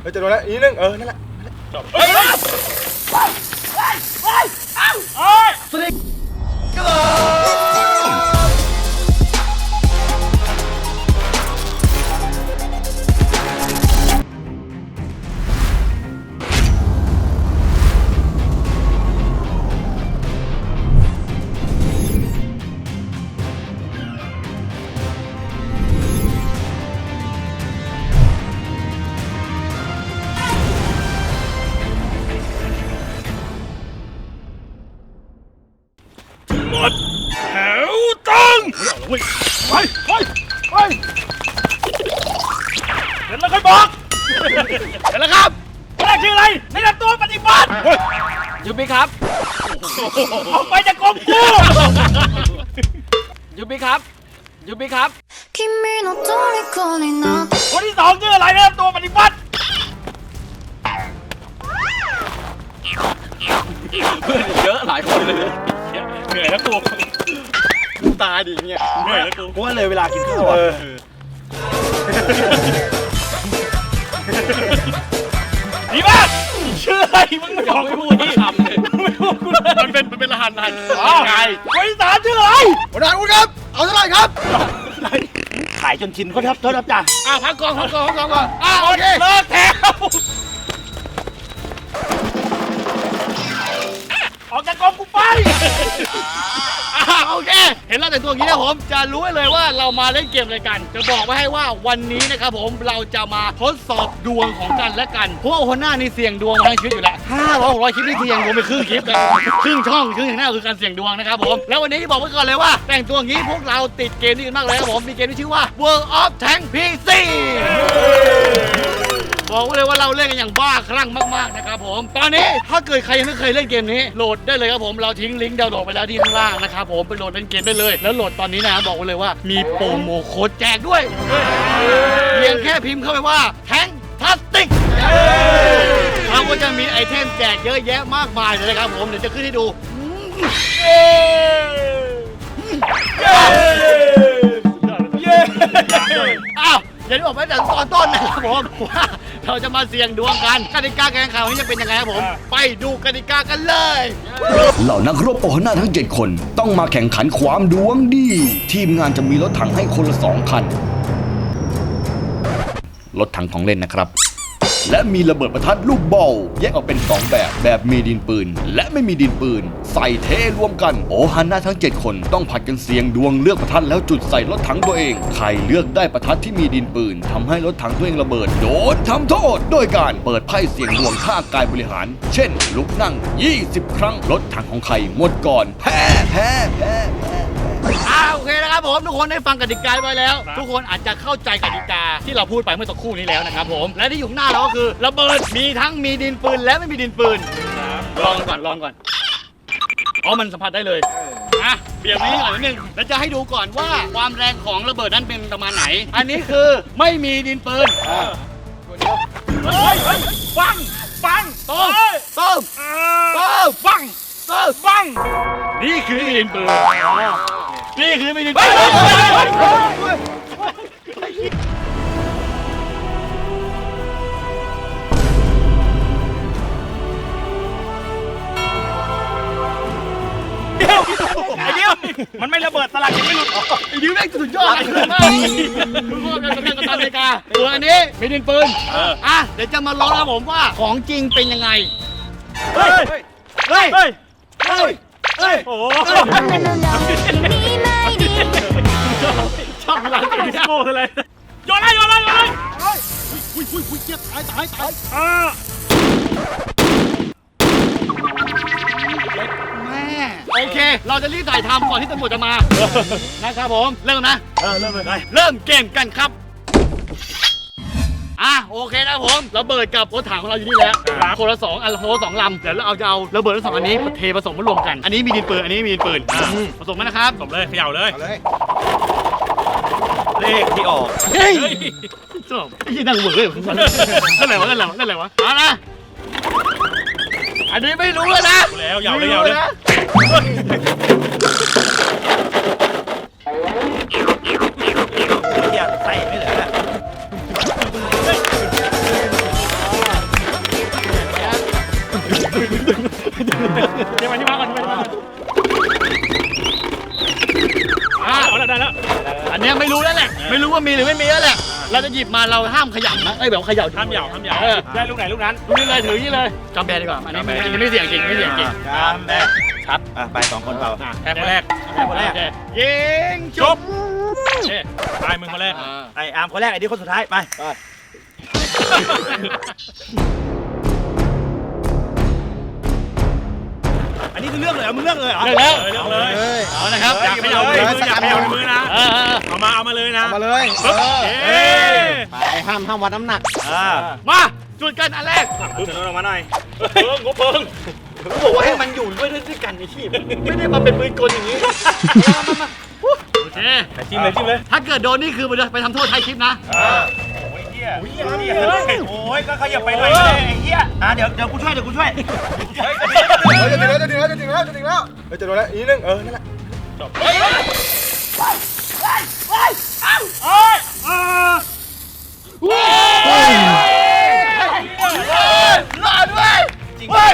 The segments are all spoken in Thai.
เฮ้ยจะโดนแล้วอีกนิดนึงเออนั่นแหละหม ออกไปจากกรมกู ยูบิครับยูบิครับ 君の虜になって คนที่สองชื่ออะไรในนำตัวปฏิบัติ เยอะหลายคนเลย เหนื่อยแล้วกู ตาดิเนี่ย เหนื่อยแล้วกู กูว่าเลยเวลากินข้าวอ่ะ ดีมากชื่ออะไรมึงไม่บอก ไม่ กู พูดที่คำเลย ไม่บอกกูเลยมันเป็นมันเป็นรหัสรหัสอ้าวคนที่สามชื่ออะไรหัวหน้าคุณครับ เอาเท่าไหร่ครับขายจนชินเขาทับโทษครับจ้าอะพักกองพักกองพักกองก่อนอะโอเคเลิกแถวออกจากกรมกูไปอะ โอเค เห็นเราแต่งตัวอย่างนี้นะผม จะรู้เลยว่าเรามาเล่นเกมอะไรกัน จะบอกไว้ให้ว่าวันนี้นะครับผม เราจะมาทดสอบดวงของกันและกัน เพราะว่าคนหน้านี่เสี่ยงดวงมาทั้งชีวิตอยู่แล้วห้าร้อยหกร้อยคลิปนี่เสี่ยงดวงไปครึ่งคลิปเลยครึ่งช่องครึ่งหน้าคือการเสี่ยงดวงนะครับผม แล้ววันนี้บอกไว้ก่อนเลยว่า แต่งตัวอย่างนี้พวกเราติดเกมนี้กันมากเลยครับผม มีเกมที่ชื่อว่า World of Tank PC บอกไว้เลยว่าเราเล่นกันอย่างบ้าคลั่งมากๆนะครับผม ตอนนี้ถ้าเกิดใครยังไม่เคยเล่นเกมนี้โหลดได้เลยครับผมเราทิ้งลิงก์ดาวน์โหลดไปแล้วที่ข้างล่างนะครับผมไปโหลดเล่นเกมได้เลย แล้วโหลดตอนนี้นะบอกไว้เลยว่ามีโปรโมโค้ดแจกด้วยเพียงแค่พิมพ์เข้าไปว่าแทงพลาสติกเราก็จะมีไอเทมแจกเยอะแยะมากมายเลยนะครับผมเดี๋ยวจะขึ้นให้ดูอ้าว อย่างที่บอกไปแต่ตอนต้นนะครับผมว่าเราจะมาเสี่ยงดวงกันกติกาแข่งขันวันนี้จะเป็นยังไงครับผม ไปดูกติกากันเลย เหล่านักรบโอฮาน่าทั้ง 7 คน ต้องมาแข่งขันความดวงดี ทีมงานจะมีรถถังให้คนละสองคัน รถถังของเล่นนะครับ และมีระเบิดประทัดลูกบอลแยกออกเป็น 2 แบบ แบบมีดินปืน และไม่มีดินปืน ใส่เทรวมกัน โอฮาน่าทั้ง 7 คนต้องผัดกันเสียงดวงเลือกประทัดแล้วจุดใส่รถถังตัวเอง ใครเลือกได้ประทัดที่มีดินปืนทำให้รถถังตัวเองระเบิด โดนทำโทษ โดยการเปิดไพ่เสียงดวงท่ากายบริหาร เช่น ลุกนั่ง 20 ครั้งรถถังของใครหมดก่อนแพ้แพ้แพ้ อ่าโอเคนะครับผมทุกคนได้ฟังกติกาไปแล้ว ทุกคนอาจจะเข้าใจกติกาที่เราพูดไปเมื่อสักครู่นี้แล้วนะครับผมและที่อยู่ข้างหน้าเราก็คือระเบิดมีทั้งมีดินปืนและไม่มีดินปืนลองก่อนลองก่อนอ๋อมันสัมผัสได้เลยอะเปลี่ยนนี้ก่อนนิดนึงแล้วจะให้ดูก่อนว่าความแรงของระเบิดนั้นเป็นประมาณไหน อันนี้คือไม่มีดินปืนเฮ้ยเฮ้ยฟังฟังต้มเฮ้ยต้มอ่าต้มฟังต้มฟังนี่คือไม่มีดินปืน นี่คือไม่มีดินเฮ้ปืยนเฮ้ยเฮ้ยเฮ้ยเฮ้ยเดี๋ยวไอ้เดียวมันไม่ระเบิดสลักยังไม่หลุดออกไอ้ดิวแม่งสุดยอดเลยมากทุกคนกำลังกำลังนาฬิกาตัวอันนี้มีดินปืนเอออะเดี๋ยวจะมาลองนะครับผมว่าของจริงเป็นยังไง เฮ้ย เฮ้ย เฮ้ย เฮ้ยเฮ้ยโอ้โหชอบเว โก้เลยโยนเลยโยนเลยโยนเลยอุ้ยอุ้ยอุ้ยเจี๊ยบตายตายตายอ่าแม่โอเค เราจะรีบถ่ายทำก่อนที่ตำรวจจะมา นะครับผม เริ่มนะ เออเริ่มเลยได้เริ่มเกมกันครับ อะโอเคนะผมระเบิดกับรถถังของเราอยู่นี่แล้วคนละสองอันคนละสองลำเดี๋ยวเราเอาจะเอาระเบิดทั้งสองอันนี้เทผสมมารวมกัน อันนี้มีดินปืนอันนี้มีดินปืนอะผสมกันนะครับสมเลยเขย่าเลย เอาเลย เลขที่ออก เฮ้ยจบไอ้ยี่นั่งเหวอเลยนั่นแหละวะนั่นแหละวะนั่นแหละวะเอานะอันนี้ไม่รู้เลยนะแล้วยาวเลยไม่ยาวรู้เลยนะอย่าใส่ไม่เหลือ ว่ามีหรือไม่มีแล้วแหละ เราจะหยิบมาเราห้ามขยับนะไอ้ยแบบขยับห้ามเหยาห้ามเหยาเออได้ลูกไหนลูกนั้น ดูนี่เลยถือนี่เลยจำแบนดีกว่าอันนี้ไม่อันนี้ไม่เสี่ยงจริงไม่เสี่ยงจริงตามแม่ชัดอะไปสองคนเปล่า อะแพ้คนแรกแพ้คนแรกยิงจบเอ๊ะตายมึงคนแรก อ่า ไออาร์มคนแรกไอ้นี่คนสุดท้าย ไป อันนี้คือเลือกเลยเหรอมึงเลือกเลยเหรอเลือกแล้ว เลือกเลยเอานะครับอยากเขย่าในมืออยากเขย่าในมือนะเออเออเอามาเอามาเลยนะมาเลยปึ๊บเอ๊ะไปห้ามห้ามวัดน้ำหนัก อ่ามาจุดกันอันแรกปึ๊บเดี๋ยวลงมาหน่อยเพิ่งกูเพิ่งเขาบอกว่าให้มันอยู่ด้วยด้วยกันในชีพไม่ได้มาเป็นปืนกลอย่างนี้มามามาโอเค จิ้มเลยจิ้มเลยถ้าเกิดโดนนี่คือมันจะไปทำโทษท้ายคลิปนะโอ้ ยเหี้ยโอ้ยเหี้ยโอ้ยก็ขยับไปหน่อยเลยไอ้เหี้ยอะเดี๋ยวเดี๋ยวกูช่วยเดี๋ยวกูช่วยเฮ้ยจะถึงแล้วจะถึงแล้วจะถึงแล้วจะถึงแล้วเฮ้ยจะโดนแล้วอีกนิดนึงเออนั่นแหละรอดด้วยจริงป่ะ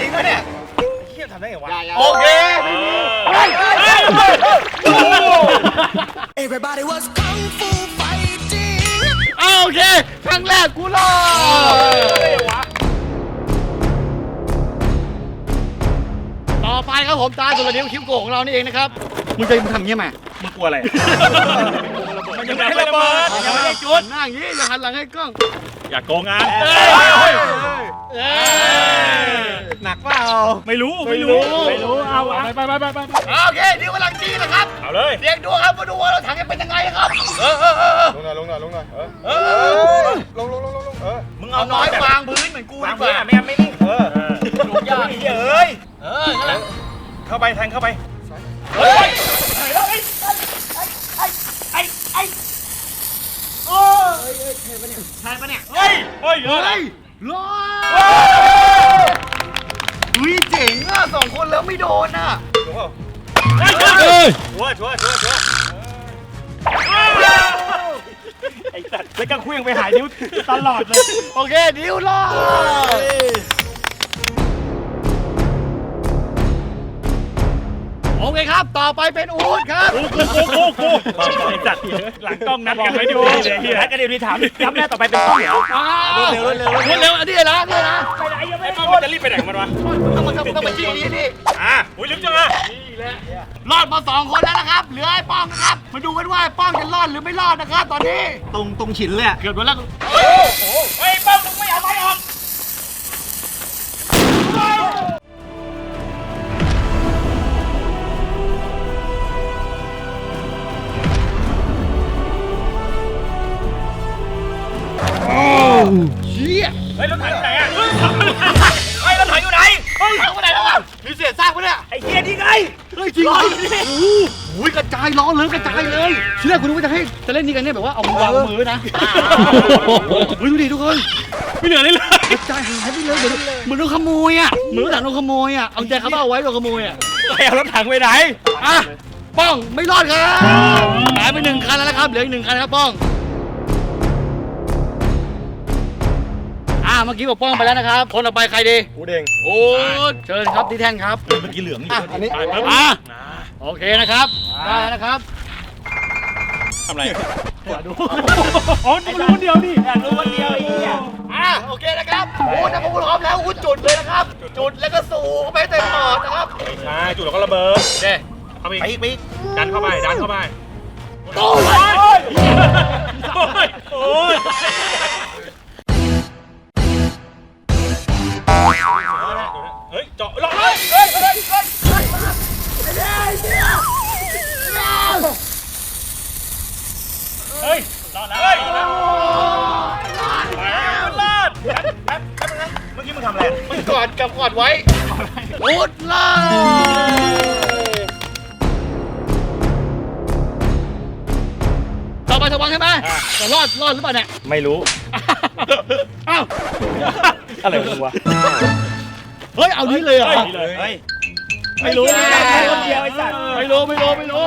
จริงปะเนี่ยเหี้ยทำได้ไงวะโอเค Everybody was kung fu fighting โอเคครั้งแรกกูรอด ต่อไปครับผมตาสุรนิ้วคิ้วโกงของเรานี่เองนะครับ มึงจะมึงทำอย่างงี้ไหมมึงกลัวอะไร มันยังไม่ได้ระเบิดยังไม่ได้จุด หน้าอย่างงี้อย่าหันหลังให้กล้อง อย่าโกงงานเอ้ยเอ้ย หนักเปล่าไม่รู้ไม่รู้ไม่รู้เอาไปไปไปไปไปโอเคนี่กำลังจีนะครับเอาเลยเรียกดูครับมาดูว่าเราถังจะเป็นยังไงครับเออเออเออลงหน่อยลงหน่อยลงหน่อยเออเอเอออลงลงลงลงลงเออมึงเอาเอาน้อยแบบวางพื้นเหมือนกูวาดีงกพื้นว่าอะไม่งั้นไม่นิ่งเออดูยากไอ้เหี้ยเอ้ยเออนั่นแหละเข้าไปแทงเข้าไปเฮ้ยใช่ปะเนี่ยเฮ้ยเฮ้ยเฮ้ย รอยอุ้ยเจ๋งอะสองคนแล้วไม่โดนอะเฮ้ยชัวร์ชัวร์ชัวร์ชัวร์ไอ้สัตว์แล้วก็เคลื่องไปหายนิ้วตลอดเลย โอเค นิ้วรอด โอเคครับ ต่อไปเป็นอูดครับ กูกูกูกูกูไอ้สัตว์หลังกล้องนัดกันไว้ดูเลยเฮียนัดกันเดี๋ยวนี้ถามย้ำแน่ต่อไปเป็นต้นเหรออ้าวเร็วเร็วเร็วเร็วเร็วอันนี้นะนี่นะไอ้ป้องมันจะรีบไปไหนของมันวะต้องมาต้องมาจี้นี่นี่อะอุ้ยลึกจังอะรอดมาสองคนแล้วนะครับ เหลือไอ้ป้องนะครับ มาดูกันว่าไอ้ป้องจะรอดหรือไม่รอดนะครับตอนนี้ ตรงตรงฉินเลยอะเกือบโดนแล้วเฮ้ยป้องมึงไม่เอาไปออก เชี่ยเฮ้ยรถถังอยู่ไหนอะเฮ้ยรถถังอยู่ไหนเฮ้ยเอาไปไหนแล้วอะมีเศษซากปะเนี่ยไอ้เฮียนี่ไงเฮ้ยจริงเหรอโอ้โหกระจายล้อเลยกระจายเลยทีแรกคุณนึกว่าจะให้จะเล่นนี่กันเนี่ยแบบว่าเอามือวางมือนะเฮ้ยดูดิทุกคนไม่เหลือเลยเลยกระจายหายไปเลยเหมือนเหมือนโดนขโมยอะเหมือนหลังโดนขโมยอะเอาใจเขาเอาไว้โดนขโมยอะใครเอารถถังไปไหนอะป้องไม่รอดครับหายไปหนึ่งคันแล้วนะครับเหลืออีกหนึ่งคันครับป้อง เมื่อกี้บอกป้องไปแล้วนะครับ คนต่อไปใครดีกูเด้งโอ้เชิญครับที่แท่นครับ เมื่อกี้เหลืองอยู่อะอันนี้ ไปปึ๊บอะ โอเคนะครับ ได้แล้วนะครับทำไรอ๋อดูคนเดียวนี่อยากรู้วันเดียวไอ้เหี้ยอะโอเคนะครับโอ้ถ้าผมพร้อมแล้วคุณจุดเลยนะครับ จุดแล้วก็สูบเข้าไปเต็มปอดนะครับใช่จุดแล้วก็ระเบิดเด้เข้าไปไปอีกไปอีกดันเข้าไปดันเข้าไปโต้โอ้ยโอ้ยโอ้ย เฮ้ยรอดแล้วเฮ้ยรอดแล้วรอดแป๊บแป๊บนึงนะเมื่อกี้มึงทำอะไรมึงกอดกับกอดไว้อุดล่าต่อไปสว่างใช่ไหมจะรอดรอดหรือเปล่าเนี่ยไม่รู้อ้าวอะไรของมึงวะเฮ้ยเอานี้เลยเหรอเฮ้ย ไม่รู้ไม่ได้คนเดียวไอ้สัตว์ไม่รู้ไม่รู้ไม่รู้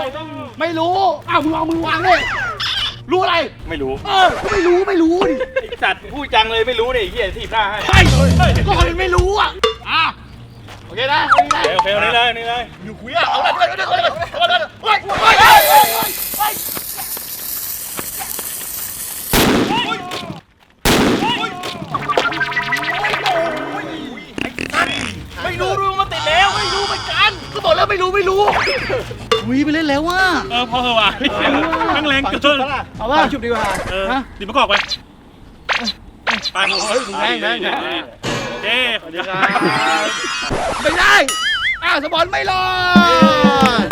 ไม่รู้อ้าวมึงเอามือวางเลยรู้อะไร ไม่รู้ เออก็ไม่รู้ไม่รู้ดิสัตว์พูดจังเลยไม่รู้เนี่ยไอ้เหี้ยทีบหน้าให้ใช่ก็คนมันไม่รู้อะอะโอเคนะโอเคนะโอเคเอานี่เลยนี่เลยอยู่คุยอะเอาเลยเอาเลยเอาเลยเอาเลยเฮ้ยเฮ้ยเฮ้ยเฮ้ กันก็บอกแล้วไม่รู้ไม่รู้ วิไปเล่นแล้วว่ะ เออพอเถอะว่ะทั้งแรงเกินเอาว่าชุบดีกว่าเออฮะดิบประกอบไปไปเฮ้ยแรงแรงแรงโอเคขอบคุณครับไม่ได้ อ้าวสปอนไม่รอด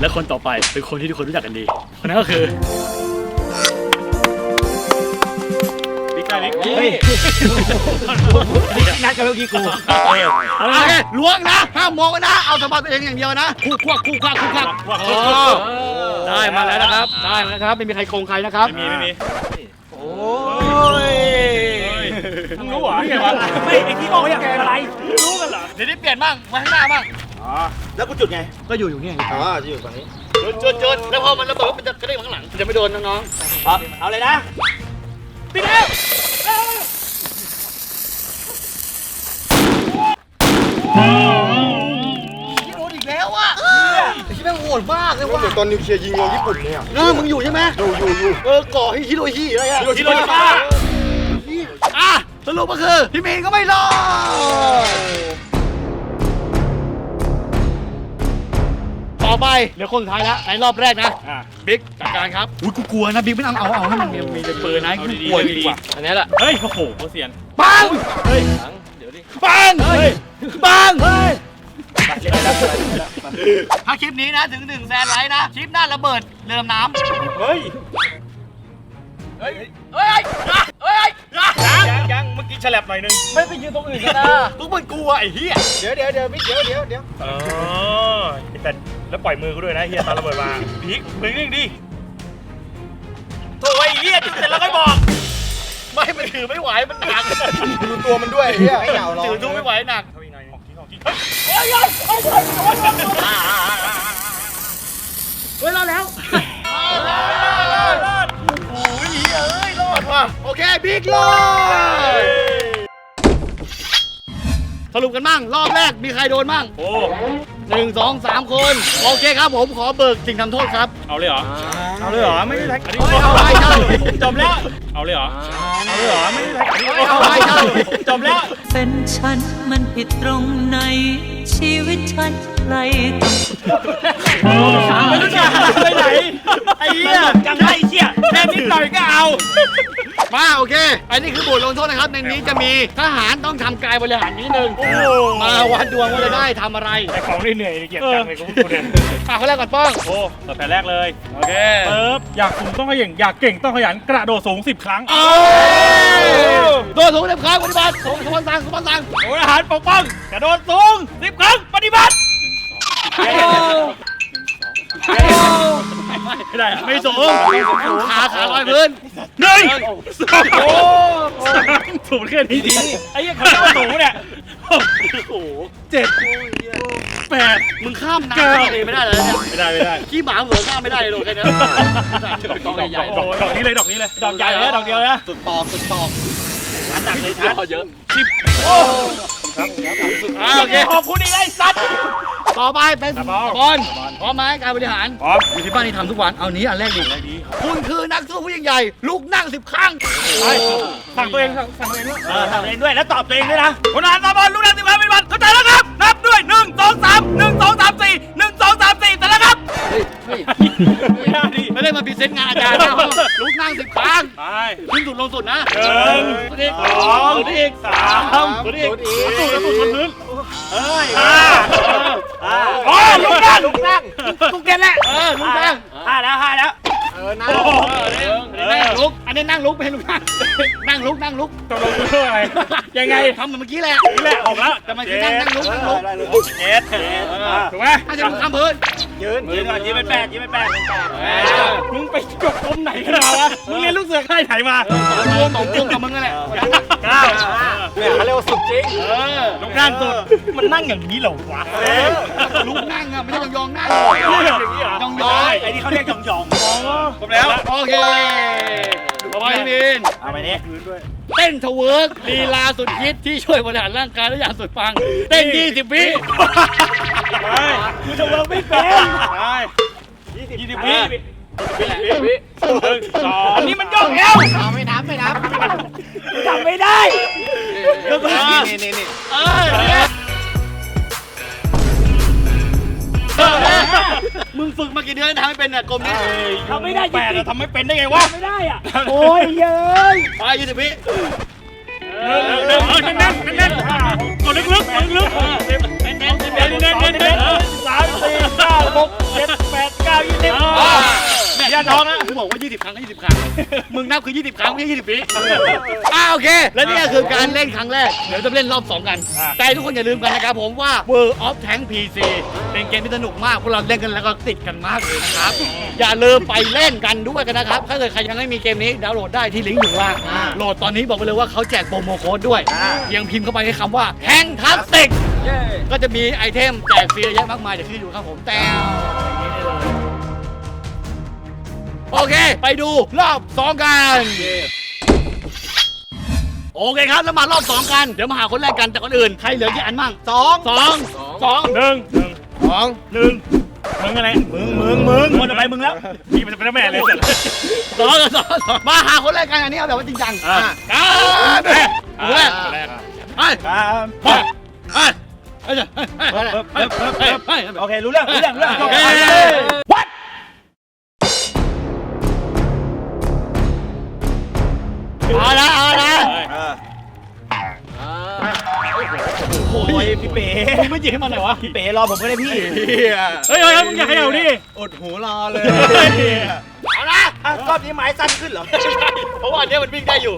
และคนต่อไปเป็นคนที่ทุกคนรู้จักกันดีคนนั้นก็คือ เฮ้ยนัดกันเมื่อกี้กูโอเคล้วงนะห้ามมองนะ เอาสปอนตัวเองอย่างเดียวนะ คู่ควักคู่ควักคู่ควักเออได้มาแล้วนะครับ ได้มาแล้วนะครับ ไม่มีใครโกงใครนะครับ ไม่มีไม่มี โอ้ยมึงรู้เหรอไงวะไม่ไอ้ที่บอกว่าอยากแกอะไร รู้กันเหรอ เดี๋ยวนี้เปลี่ยนบ้างมาข้างหน้าบ้างแล้วกูจุดไง ก็อยู่อยู่เนี่ยอ๋อจะอยู่ฝั่งนี้จนจนจนแล้วพอมันระเบิดมันจะกระเด้งมาข้างหลังมันจะไม่โดนน้องเอาเอาเลยนะๆปิดแล้ว โดนอีกแล้วอะไอ้ที่แม่งโหดมากเลยว่ะเหมือนตอนนิวเคลียร์ยิงลงญี่ปุ่นเนี่ยเออมึงอยู่ใช่ไหมอยู่อยู่อยู่เออก่อให้ฮิโรฮิอะไรอะฮิโรชิมาอะสรุปก็คือพี่มีนก็ไม่รอด อไปเหลือคนสุดท้ายแล้วในรอบแรกนะอะบิ๊กจัดการครับอุ้ยกูกลัวนะบิ๊กไม่ต้องเอาเอาให้มันมีมีปืนนะเอากูดีกลัวๆจริดีงกว่ะว่าอันนี้แหละเฮ้ยโอ้โหโคตรเสียนปังเฮ้ยปังเฮ้ยปังเฮ้ยถ้าคลิปนี้นะถึงหนึ่งแสนไลค์นะคลิปหน้าระเบิดเรือดำน้ำเฮ้ยเฮ้ยเฮ้ยเฮ้ยยังยังเมื่อกี้ฉลับหน่อยนึงไม่ไปยืนตรงอื่นกันนะทุกคนกลัวไอ้เหี้ยเดี๋ยวเดี๋ยวเดี๋ยวบิ๊กเดี๋ยวเดี๋ยวเดี๋ยวอ๋อแต่แล้วปล่อยมือกูด้วยนะเฮียตอนระเบิดมาบิ๊กมึงนิ่งดิโถ่ไอ้เหี้ยจุดเสร็จแล้วก็บอก ไม่มันถือไม่ไหวมันหนักดูตัวมันด้วยไอ้เฮียให้เหงาหรอถือทุกไม่ไหวหนักเข้าอีกหน่อยของจริงของจริงเฮ้ยเสรุปกันบ้างรอบแรกมีใครโดนบ้างโอ้หนึ่งสองสามคน โอเคครับผมขอเบิกสิ่งทำโทษครับเอาเลยเหรอเอาเลยเหรอไม่ได้แท็กอันนี้ไม่เอาไม่ใช่จบแล้วเอาเลยเหรอเอาเลยเหรอไม่ได้แท็กอันนี้ไม่เอาไม่ใช่จบแล้วเป็นฉันมันผิดตรงไหนชีวิตฉันใครต้องไม่รู้จะไปไหนไอ้เหี้ยจำได้ไอ้เหี้ยแค่นิดหน่อยก็เอา มาโอเคอันนี้คือบทลงโทษนะครับ ในนี้จะมีทหารต้องทำกายบริหารนิดนึงโอ้มาวัดดวงว่าจะได้ทำอะไรแต่ของเหนื่อยๆเกลียดจังเลยกูพูดเนี่ยอะคนแรกก่อนป้องโอ้เปิดแผ่นแรกเลยโอเคเปิบอยากสูงต้องขยันอยากเก่งต้องขยันกระโดดสูง 10 ครั้งโดนสูงเต็มครั้งปฏิบัติสูงสมบัติสั่งสมบัติสั่งโอ้ยอาหารปกป้องกระโดดสูง10 ครั้งปฏิบัติ ไม่ได้อะไม่สูงขาขาลอยพื้นหนึ่งสองสามสูงแค่นี้ดีไอ้เหี้ยังขาสูงเนี่ยโอ้โหเจ็ดแปดมึงข้ามน้ำทะเลไม่ได้เลยเนี่ยไม่ได้ไม่ได้ขี้หมาเหมือนข้ามไม่ได้เลยโดนแค่นี้ดอกใหญ่ดอกดอกนี้เลยดอกนี้เลยดอกใหญ่เลยดอกเดียวนะสุดตอกสุดตอกหนักเลยชัดเยอะสิบโอ เคขอบคุณอีกไอ้สัตว์ ต่อไปเป็นครับบอลพร้อมไหมการบริหารพร้อมอยู่ที่บ้านนี่ทำทุกวันเอานี้อันแรกดิคุณคือนักสู้ผู้ยิ่งใหญ่ลุกนั่งสิบครั้งไปสั่งตัวเองสั่งสั่งตัวเองด้วยเออทำเองด้วย แล้วตอบตัวเองด้วยนะคนอ่านตาบอลลูกนักสิบครั้งเป็นวันเข้าใจแล้วครับ นับด้วยหนึ่งสองสามหนึ่งสองสามสี่หนึ่งสองสามสี่เสร็จแล้วครับ เฮ้ยเฮ้ยไม่ได้ดิ ไม่ได้มาพรีเซนต์งานอาจารย์นะลุกนั่งสิบครั้งไป ขึ้นสุดลงสุดนะหนึ่งสุดอีกสองสุดอีกสามสุดอีกสูดสูดบนพื้นเอ้ยห้าอ่าอ๋อลุกนั่งลุกนั่งลุกเด่นแหละเออลุกนั่งห้าแล้วห้าแล้วเออนั่งโอ้โหนั่งลุก อันนี้นั่งลุกไม่ใช่ลุกนั่งนั่งลุกนั่งลุกตกลงคืออะไร ยังไงทำเหมือนเมื่อกี้แหละนี่แหละออกแล้วแต่มันคือนั่งนั่งลุกนั่งลุกเจ็ดถูกไหมถ้าจะลุกข้ามพื้น ยืนยืนก่อนยืนเป็นแปดยืนเป็นแปดมึงไปจบตรงไหนกันมาวะมึงเรียนลูกเสือค่ายไหนมารวมของกลุ่มกับมึงนั่นแหละเก้าเนี่ยเขาเรียกว่าสุดจริงเออลูกนั่งสุดมันนั่งอย่างนี้เหรอวะลุกนั่งอะไม่ใช่ยองยองๆนั่งอย่างนี้เหรอยองยองไอ้นี่เขาเรียกหยองหยองครบแล้วโอเคต่อไปพี่มีนนเอาไปนี่เต้นทะเวิร์กลีลาสุดฮิตที่ช่วยบริหารร่างกายและอย่างสุดปังเต้น 20 วิ ไปกูจะเวางไม่เป็นไปยี่สิบวิยี่สิบวิหนึ่งสองอันนี้มันย่องเอวไม่นับไม่นับทำไม่ได้นี่นี่นี่เอ้ยมึงฝึกมากี่เดือนทำให้เป็นเนี่ยกลมนี้ทำไม่ได้จแปดริอะงทำไม่เป็นได้ไงวะไม่ได้อะโอ้ยเย้ยไปยี่สิบวิ เออเออแน่นแน่นแน่นกดลึกๆกดลึกๆแน่นแน่นเน่นแน่นแน่นแน่นสามสี่ห้าหกเจ็ดแปดเก้ายี่สิบ เนี่ยยาท้องนะกูบอกว่า 20 ครั้งก็20 ครั้ง มึงนับคือ 20 ครั้งไม่ใช่20วิอ่าโอเค และนี่ก็คือการเล่นครั้งแรก เดี๋ยวจะเล่นรอบ 2 กันแต่ทุกคนอย่าลืมกันนะครับผมว่า World of Tank PC เป็นเกมที่สนุกมากพวกเราเล่นกันแล้วก็ติดกันมากเลยนะครับ อย่าลืมไปเล่นกันด้วยกันนะครับ ถ้าเกิดใครยังไม่มีเกมนี้ดาวน์โหลดได้ที่ลิงก์อยู่ล่างโหลดตอนนี้บอกไปเลยว่าเขาแจกโปรโมโค้ดด้วย เพียงพิมพ์เข้าไปในคำว่าแ a งทัสติก ก็จะมีไอเทมแจกฟรีเยอะแยะมากมายเดี๋ยวขึ้นอยู่ครับผมแต่อย่างนี้ได้เลย โอเค ไปดูรอบสองกันโอเคครับแล้วมารอบสองกันเดี๋ยวมาหาคนแรกกันแต่คนอื่นใครเหลือกี่อันมั่งสองสองสองหนึ่งหนึ่งสองหนึ่งมึงอะไร มึง มึง มึงคนต่อไปมึงแล้วพี่มันจะเป็นแม่เลยเสร็จสองสองสองมาหาคนแรกกันอันนี้เอาแบบว่าจริงจังอะกันไปคนแรกแรกไปครับไปไปไปไปไปโอเครู้เรื่องรู้เรื่องรู้เรื่อง โอเควัดเอาละเอาละโอ้ยพี่เป๋มึงไม่หยิบให้มันหน่อยวะพี่เป๋รอผมก็ได้พี่เฮ้ยเฮ้ยมึงอย่าเขย่าดิอดหูรอเลย เอาละอะรอบนี้ไม้สั้นขึ้นเหรอเพราะว่าอันเนี้ยมันวิ่งได้อยู่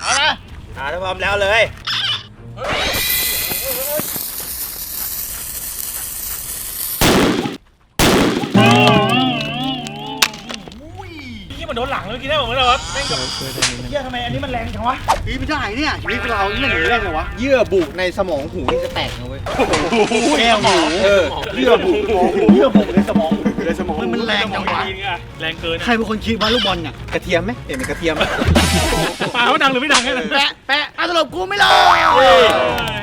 เอาละอ่าถ้าพร้อมแล้วเลย มันโดนหลังเมื่อกี้ได้บอกไหมล่ะครับเล่นกับเฮียทำไมอันนี้มันแรงจังวะพี่ไม่ได้เนี่ยชีวิตเราเล่นอย่างนี้ได้ไงวะเยื่อบุในสมองหูนี่จะแตกนะเว้ยแก้วหมูเออเยื่อบุเยื่อบุในสมองในสมองมันมันแรงจังวะแรงเกินใครเป็นคนคิดว่าลูกบอลเนี่ยกระเทียมไหมเห็นเป็นกระเทียมไหมปลาเขาดังหรือไม่ดังแค่นั้นแปะแปะอะสรุปกูไม่รอม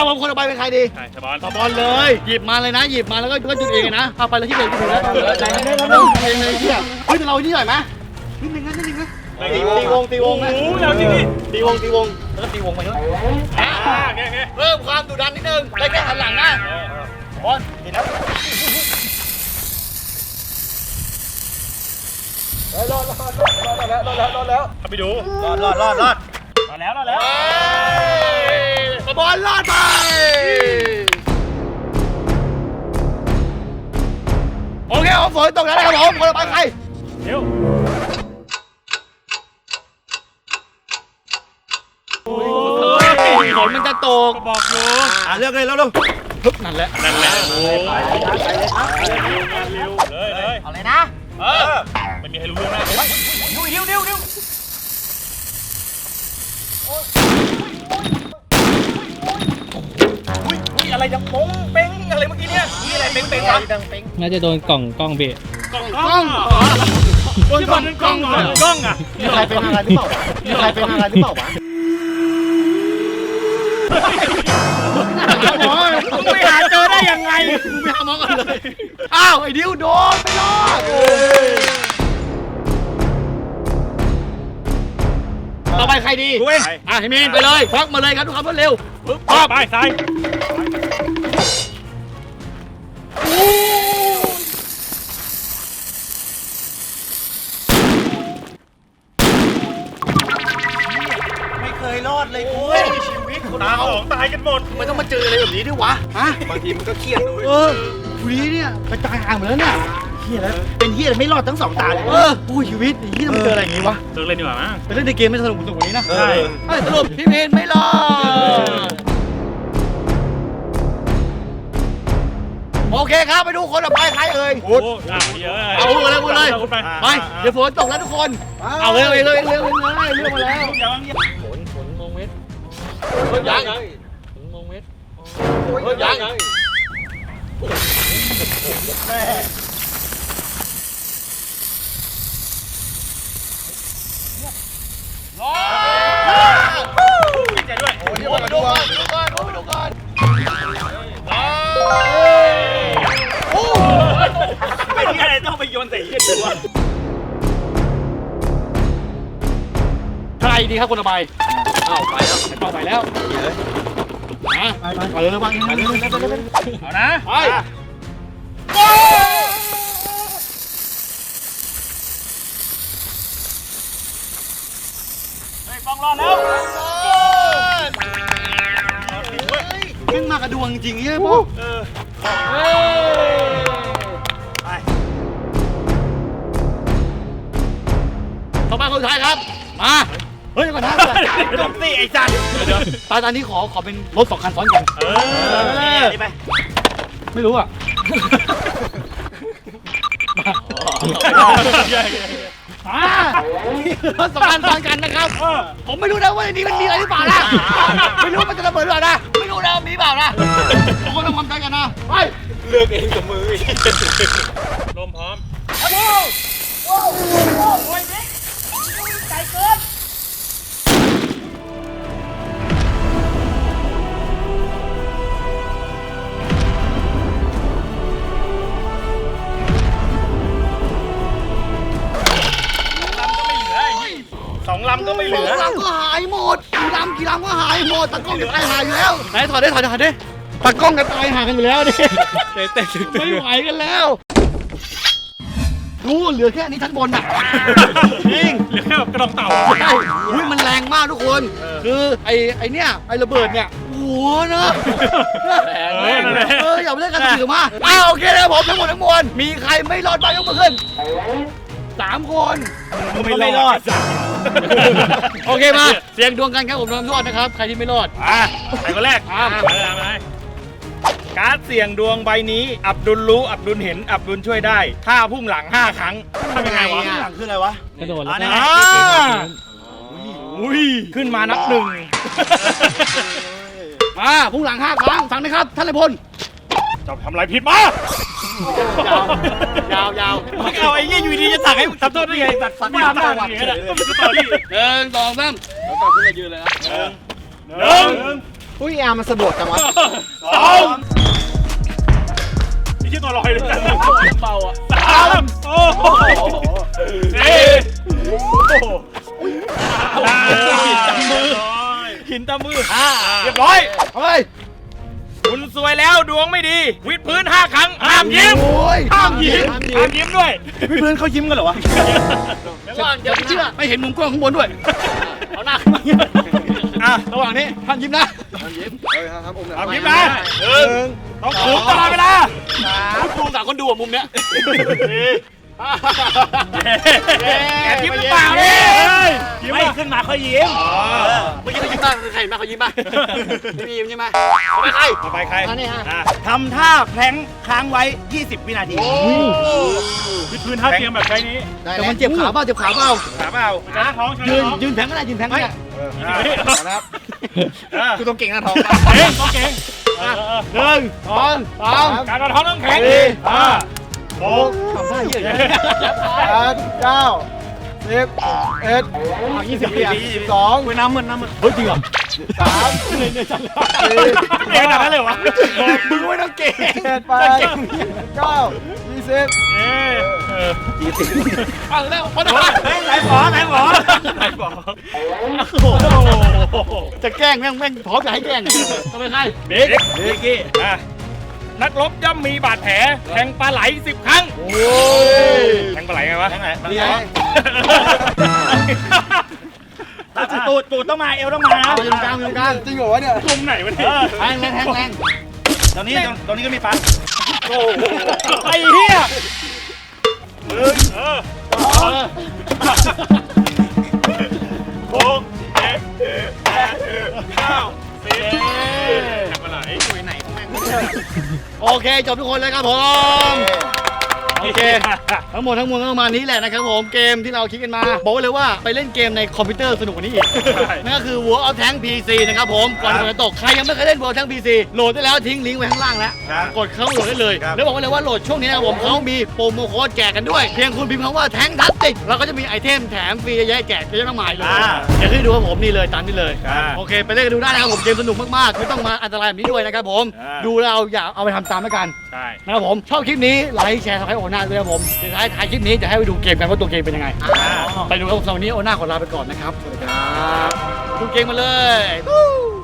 เอาผมคนต่อไปเป็นใครดีใช่ชบอลต่อบอลเลย หยิบมาเลยนะ หยิบมาแล้วก็ก็จุดเองเลยนะเอาไปแล้วที่เดินก็ถึงแล้วไหนไหนไหนไหนเองเลยที่เฮ้ยแต่เราที่หน่อยไหมนิดนึงนะนิดนึงนะตีวงตีวงตีวงนะโอ้โหแล้วจริงดิตีวงตีวงแล้วก็ตีวงไปด้วยอ่าโอเคโอเคเพิ่มความดุดันนิดนึงได้แค่หันหลังนะบอลเห็นแล้วเอาไปดูรอดรอดรอดรอดรอแล้วรอแล้ว บอลลอดไป โอเคเอาฝนตกแล้วนะครับผมคนต่อไปใครเดี๋ยวฝนมันจะตก ก็บอกอยู่อ่าเลือกเลยแล้วเร็วปึ๊บนั่นแหละ นั่นแหละโอ้ยงานเร็วเลยเลยเอาเลยนะ เออ ไม่มีใครรู้เรื่องแน่เลยนิ้วนิ้วนิ้วนิ้ว อุ้ยอุ้ยอะไรดังป้งเป้งอะไรเมื่อกี้เนี่ยนี่อะไรเป้งเป้งวะน่าจะโดนกล่องกล้องเบะกล้องกล้องบนกล้องกล้องเหรอกล้องอะมีใครเป็นอะไรหรือเปล่ามีใครเป็นอะไรหรือเปล่าวะมึงไปหาเจอได้ยังไงมึงไปหาหมอก่อนเลย อ้าวไอ้ดิวโดนไม่รอดต่อไปใครดีกูเองอะให้มีนไปเลยควักมาเลยครับทุกคนรวดเร็วปึ๊บปั๊ปั๊บบไปซ้าย ไม่เคยรอดเลยกูชีวิตคนตาสองตายกันหมดมันต้องมาเจออะไรแบบนี้ด้วยวะฮะบางทีมันก็เครียดด้วยเออคุนี้เนี่ยกระจายห่างหมดแล้วเนี่ยเฮียแล้วเป็นเฮียไม่รอดทั้งสองตาเลยเออกูชีวิตไอ้ที่มันเจออะไรอย่างงี้วะเลิกเล่นดีกว่ามั้งไปเล่นในเกมไม่สนุกสนุกกว่านี้นะใช่เฮ้ยสรุปพี่มีนไม่รอด โอเคครับไปดูคนต่อไปใครเอ่ย พุทธเยอะเอาพูดกัเลยพูดเลยไป เดี๋ยวฝนตกแล้วทุกคน เอาเลยเอาเลยเอาเลยเอาเลยเอาเลยเรื่องมาแล้วอย่าบังเยี่ยฝนฝนมองเม็ดยังฝนมองเม็ดยังใจด้วย โอ้ยไปดูก่อนไปดูก่อนไปดูก่อน ใส่เหี้ยตัวใครดีครับคนละใบอ้าวไปแล้วไปไปแล้วมาไปเลยระวังไปเลยเอานะไปเฮ้ยป้องรอดแล้ว ม่งมากระดวงจริงใช่ไหมพ่อเออต่อมาคนสุดท้ายครับ มา เฮ้ยเดี๋ยวก่อนนะจบสิไอ้จันเดี๋ยวตอนนี้ขอขอเป็นรถสองคันซ้อนกัน เออนี่ไป ไม่รู้อะมารถสองคันซ้อนกันนะครับ ผมไม่รู้นะว่าในนี้มันมีอะไรหรือเปล่านะ ไม่รู้ว่ามันจะระเบิดหรือเปล่านะไม่รู้ นะว่ามีเปล่านะทุกคนต้องทำใจกันนะ ไปลมพร้อมสองลำก็ไม่เหสลืองอลำก็หายหมดกี่ลำกี่ลำก็หายหมดตะกล้องจะตายหายอยู่แล้วไหนถอดได้ถอดได้ถอดได้ตะกล้องจะตายหากันอยู่แล้วดิไม่ไหวกันแล้วดูเหลือแค่นี้ชั้นบนน่ะจริงเหลือแค่กระดองเต่าใช่อุ้ยมันแรงมากทุกคน คือไอ้ไอ้เนี่ยไอ้ระเบิดเนี่ยหัวนะแรงแรงแรงเอออย่าไปเล่นกันถือมาอ้าวโอเคนะครับผมทั้งหมดทั้งมวลมีใครไม่รอดบ้างยกมือขึ้น สามคนไม่รอด โอเคมาเสียงดวงกันครับผมน้ำรอดนะครับ ใครที่ไม่รอด อะใครคนแรกอ้ามไปเลยไปเลยการ์ดเสี่ยงดวงใบนี้ อับดุลรู้ อับดุลเห็น อับดุลช่วยได้ถ้าพุ่งหลัง 5 ครั้งทำยังไงวะ หลังคืออะไรวะ กระโดดแล้วอ่าก็อ่า อุ้ย ขึ้นมานับหนึ่ง มาพุ่งหลังห้าครั้งฟังนะครับท่านนายพล เจ้าทำอะไรผิดมา ยาวยาวมึงเอาไอ้เงี้ยอยู่ดีจะตักให้ทำโทษได้ไงตัดสักบ้าบ้าอย่างเงี้ยก็เป็นสตอรี่หนึ่งสองสามหนึ่งอุ้ยอามันสะดวกจังวะสองไอ้เหี้ยตัวลอยเลยจังเบาอะสามโอ้โหสี่ห้าหินตำมือหินตำมือห้าเรียบร้อยเฮ้ย คุณสวยแล้วดวงไม่ดี วิดพื้นห้าครั้งห้ามยิ้มโอ้ยห้ามยิ้มห้ามยิ้มด้วย เพื่อนเขายิ้มกันเหรอวะอย่าไปเชื่อไม่เห็นมุมกล้องข้างบนด้วยเอาหน้าขึ้นมาอะระหว่างนี้ท่านยิ้มนะเฮ้ยครับผมห้ามยิ้มนะหนึ่งต้องสูงตลอดเวลาดูสามคนดูอะมุมเนี้ย แอบยิ้มหรือเปล่าเนี่ยยิ้มไม่ขึ้นมาเขายิ้มเมื่อกี้เขายิ้มบ้างใครเห็นบ้างเขายิ้มบ้างไม่มียิ้มใช่ไหมไม่ใครต่อไปใครอันนี้ฮะ อะทำท่าแพลงค้างไว้ 20 วินาที วิดพื้นท่าเตรียมแบบใช้นี้แต่มันเจ็บขาเปล่าเจ็บขาเปล่าถามเปล่าใช้ท้องใช้ยืนท้องยืนแผงก็ได้ยืนแผงก็ได้นะครับกูกูต้องเก่งหน้าท้องเก่งต้องเก่งหนึ่งหนึ่งสองสามการนอนท้องต้องแข็งสี่ห้า หกทำท่าเหี้ยแปดเก้าสิบเอ็ดยี่สิบสิบสองน้ำมันน้ำมันเฮ้ยจริงเหรอสามเหนื่อยเหนื่อยจังเลยเก่งขนาดนั้นเลยวะมึงไม่ต้องเก่งเจ็ดแปดเก้ายี่สิบเออเออเอาแล้วพอได้ไหนหมอไหนหมอไหนบอกจะแกล้งแม่งแม่งพร้อมจะให้แกล้งทำไมใครบิ๊กบิ๊กกี้อะ นักรบย่อมมีบาดแผลแทงปลาไหลสิบครั้งโอ้ยแทงปลาไหลไงวะทางไหนนี่ไงตูดตูดต้องมาเอวต้องมานะเอาอยู่ตรงกลางอยู่ตรงกลางจริงเหรอวะเนี่ยกลุ่มไหนวะเนี่ยแทงแรงแทงแรงตรงนี้ตรงนี้ก็มีปั๊บโอ้โหไอ้เหี้ยหนึ่งเออเออหกเจ็ดแปดเก้าสิบแทงปลาไหล โอเคจบทุกคนเลยครับผม โอเค ทั้งหมดทั้งมวลก็ประมาณนี้แหละนะครับผม เกมที่เราคิดกันมา บอกไว้เลยว่าไปเล่นเกมในคอมพิวเตอร์สนุกกว่านี้อีก นั่นก็คือ World of Tank PC นะครับผม ก่อนจะตก ใครยังไม่เคยเล่น World of Tank PC โหลดได้แล้วทิ้งลิงก์ไว้ข้างล่างแล้วกดเข้าโหลดได้เลยแล้วบอกไว้เลยว่าโหลดช่วงนี้นะครับผมเขามีโปรโมโค้ดแจกกันด้วย เพียงคุณพิมพ์คำว่าแทงทัสติกเราก็จะมีไอเทมแถมฟรีเยอะแยะแจกเยอะแยะมากมายเลยเดี๋ยวขึ้นดูครับผมนี่เลยตามนี้เลยโอเค ไปเล่นกันดูได้นะครับผมเกมสนุกมากๆไม่ต้องมาอันตรายแบบนี้ด้วยนะครับผมดูแล้วเอาอย่าเอาไปทำตามแล้วกัน ใช่ นะครับผม ชอบคลิปนี้ ไลค์แชร์สไครต์โอน่าด้วยครับผมสุดท้ายท้ายคลิปนี้จะให้ไปดูเกมกันว่าตัวเกมเป็นยังไงไปดูครับผมสำหรับวันนี้โอน่าขอลาไปก่อนนะครับสวัสดีครับดูเกมมาเลย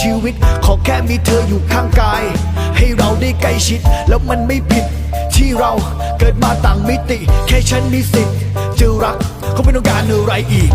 ชีวิต ขอแค่มีเธออยู่ข้างกาย ให้เราได้ใกล้ชิด แล้วมันไม่ผิด ที่เราเกิดมาต่างมิติ แค่ฉันมีสิทธิ์จะรักเขาไม่ต้องการอะไรอีก